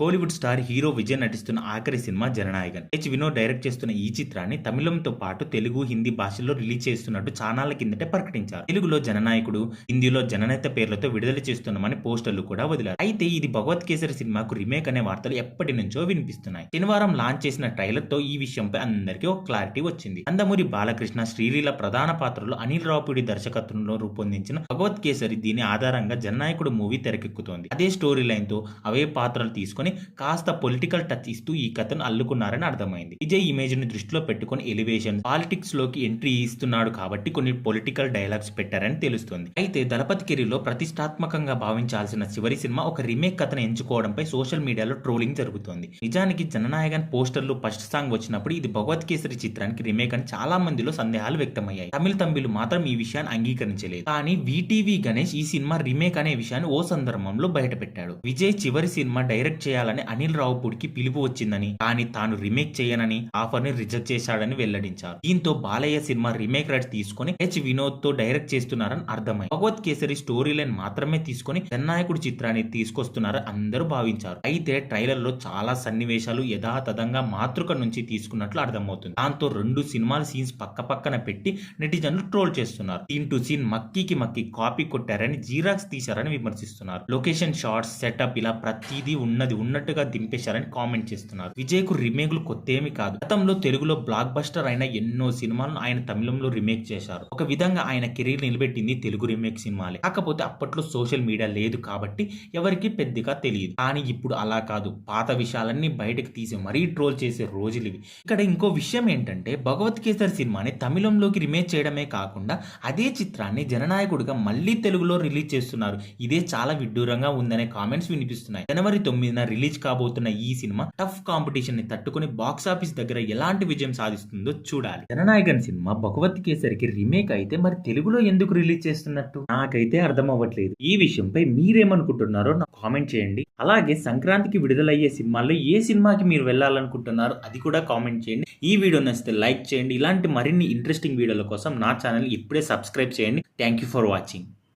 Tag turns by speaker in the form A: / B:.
A: Kollywood star hero Vijay నటిస్తున్న ఆఖరి cinema Jananayagan. H Vinod direct చేస్తున్న ఈ చిత్రాన్ని తమిళంతో పాటు తెలుగు హిందీ భాషల్లో రిలీజ్ చేస్తున్నట్టు చానాళ్ళ కిందటే ప్రకటించారు. తెలుగులో జననాయకుడు హిందీలో జననేత పేర్లతో విడుదల చేస్తున్నామని పోస్టర్లు కూడా వదిలారు. అయితే ఇది భగవత్ కేసరి సినిమాకు రీమేక్ అనే వార్తలు ఎప్పటి నుంచో వినిపిస్తున్నాయి. శనివారం లాంచ్ చేసిన ట్రైలర్తో ఈ విషయంపై అందరికీ ఒక క్లారిటీ వచ్చింది. అందమూరి బాలకృష్ణ శ్రీలీల ప్రధాన పాత్రలో అనిల్ రావుపూడి దర్శకత్వంలో రూపొందించిన భగవత్ కేసరి దీని ఆధారంగా జననాయకుడు మూవీ తెరకెక్కుతోంది. అదే స్టోరీ లైన్తో అవే పాత్రలు తీసుకొని కాస్త పొలిటికల్ టచ్ ఇస్తూ ఈ కథను అల్లుకున్నారని అర్థమైంది. విజయ్ ఇమేజ్ని దృష్టిలో పెట్టుకొని ఎలివేషన్ పాలిటిక్స్లోకి ఎంట్రీ ఇస్తున్నాడు కాబట్టి కొన్ని పొలిటికల్ డైలాగ్స్ పెట్టారని తెలుస్తుంది. అయితే దళపతి కెరీలో ప్రతిష్టాత్మకంగా భావించాల్సిన చివరి సినిమా ఒక రీమేక్ కథను ఎంచుకోవడంపై సోషల్ మీడియాలో ట్రోలింగ్ జరుగుతోంది. నిజానికి జననాయకన్ పోస్టర్లు ఫస్ట్ సాంగ్ వచ్చినప్పుడు ఇది భగవత్ కేసరి చిత్రానికి రీమేక్ అని చాలా మందిలో సందేహాలు వ్యక్తమయ్యాయి. తమిళ తంబిలు మాత్రం ఈ విషయాన్ని అంగీకరించలేదు. కానీ వీటీవీ గణేష్ ఈ సినిమా రీమేక్ అనే విషయాన్ని ఓ సందర్భంలో బయటపెట్టాడు. విజయ్ చివరి సినిమా డైరెక్ట్ చేయాలని అనిల్ రావుపూడికి పిలుపు వచ్చిందని కానీ తాను రీమేక్ చేయనని ఆఫర్ని రిజెక్ట్ చేశాడని వెల్లడించారు. దీంతో బాలయ్య సినిమా రీమేక్ రైట్ తీసుకొని హెచ్ వినోద్తో డైరెక్ట్ చేస్తున్నారని అర్థమైంది. భగవత్ కేసరి స్టోరీ లైన్ మాత్రమే తీసుకొని జననాయకుడు చిత్రాన్ని తీసుకొస్తున్నారని అందరూ భావించారు. అయితే ట్రైలర్లో చాలా సన్నివేశాలు యథాతథంగా మాతృక నుంచి తీసుకున్నట్లు అర్థమవుతుంది. దాంతో రెండు సినిమాల సీన్స్ పక్క పక్కన పెట్టి నెటిజన్లు ట్రోల్ చేస్తున్నారు. సీన్ టు సీన్ మక్కీకి మక్కి కాపీ కొట్టారని జీరాక్స్ తీశారని విమర్శిస్తున్నారు. లొకేషన్ షార్ట్స్ సెటప్ ఇలా ప్రతిదీ ఉన్నది ఉన్నట్టుగా దింపేశారని కామెంట్ చేస్తున్నారు. విజయ్కు రీమేక్లు కొత్త ఏమి కాదు. గతంలో తెలుగులో బ్లాక్ బస్టర్ అయిన ఎన్నో సినిమాలను ఆయన తమిళంలో రీమేక్ చేశారు. ఒక విధంగా ఆయన కెరీర్ నిలబెట్టింది తెలుగు రీమేక్ సినిమాలే. కాకపోతే అప్పట్లో సోషల్ మీడియా లేదు కాబట్టి ఎవరికి పెద్దగా తెలియదు. కానీ ఇప్పుడు అలా కాదు. పాత విషయాలన్నీ బయటకు తీసి మరీ ట్రోల్ చేసే రోజులు ఇవి. ఇక్కడ ఇంకో విషయం ఏంటంటే భగవత్ కేసర్ సినిమాని తమిళంలోకి రీమేక్ చేయడమే కాకుండా అదే చిత్రాన్ని జననాయకుడిగా మళ్ళీ తెలుగులో రిలీజ్ చేస్తున్నారు. ఇదే చాలా విడ్డూరంగా ఉందనే కామెంట్స్ వినిపిస్తున్నాయి. జనవరి తొమ్మిదిన రిలీజ్ కాబోతున్న ఈ సినిమా టఫ్ కాంపిటీషన్ని తట్టుకుని బాక్స్ ఆఫీస్ దగ్గర ఎలాంటి విజయం సాధిస్తుందో చూడాలి. జననాయకన్ సినిమా భగవత్ కేసరికి రీమేక్ అయితే మరి తెలుగులో ఎందుకు రిలీజ్ చేస్తున్నట్టు? నాకైతే అర్థం అవ్వట్లేదు. ఈ విషయంపై మీరేమనుకుంటున్నారో నాకు కామెంట్ చేయండి. అలాగే సంక్రాంతికి విడుదలయ్యే సినిమాల్లో ఏ సినిమాకి మీరు వెళ్ళాలనుకుంటున్నారో అది కూడా కామెంట్ చేయండి. ఈ వీడియో నచ్చితే లైక్ చేయండి. ఇలాంటి మరిన్ని ఇంట్రెస్టింగ్ వీడియోల కోసం నా ఛానల్ ఇప్పుడే సబ్స్క్రైబ్ చేయండి. Thank you for watching.